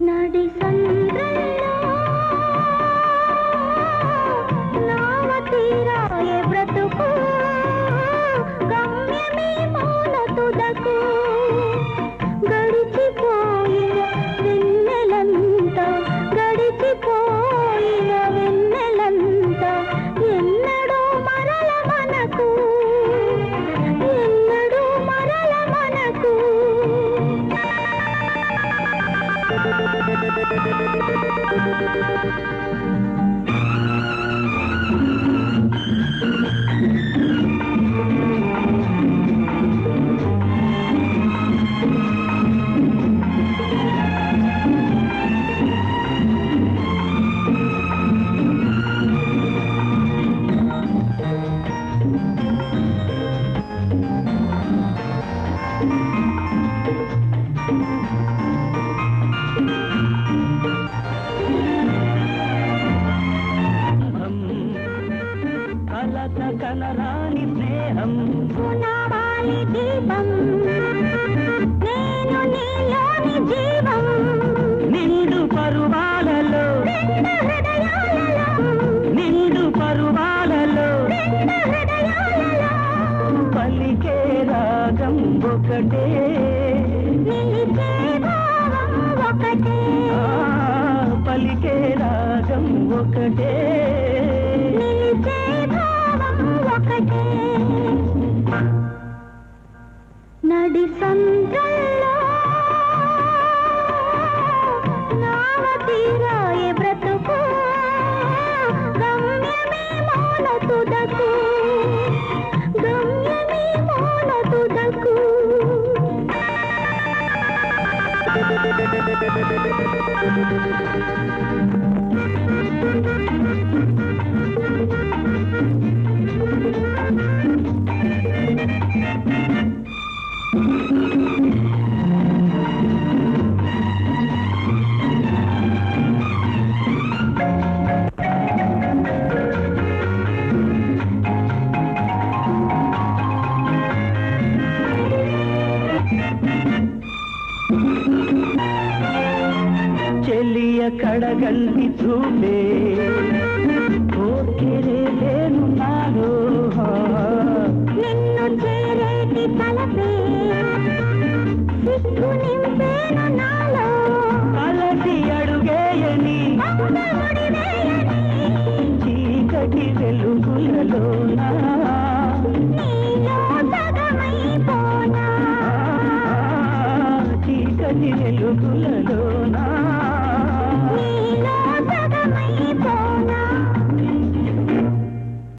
நடை சந்திர Thank you. కలత కలరాని స్నేహం. సునావాలి దీపం. నేను నీలోని జీవం. నిండు పరువాలలో. నిండు పరువాలలో. పలికే రాగం ఒకటే. పలికే రాగం ఒకటే. ఓకెరే లేను నాలో నిన్ను చేరేటి తలపే. సిగ్గు నింపేను నాలో. అలసి అడుగేయని. మౌనముడి వేయని. చీకటి వెలుగులలోనా చీకటి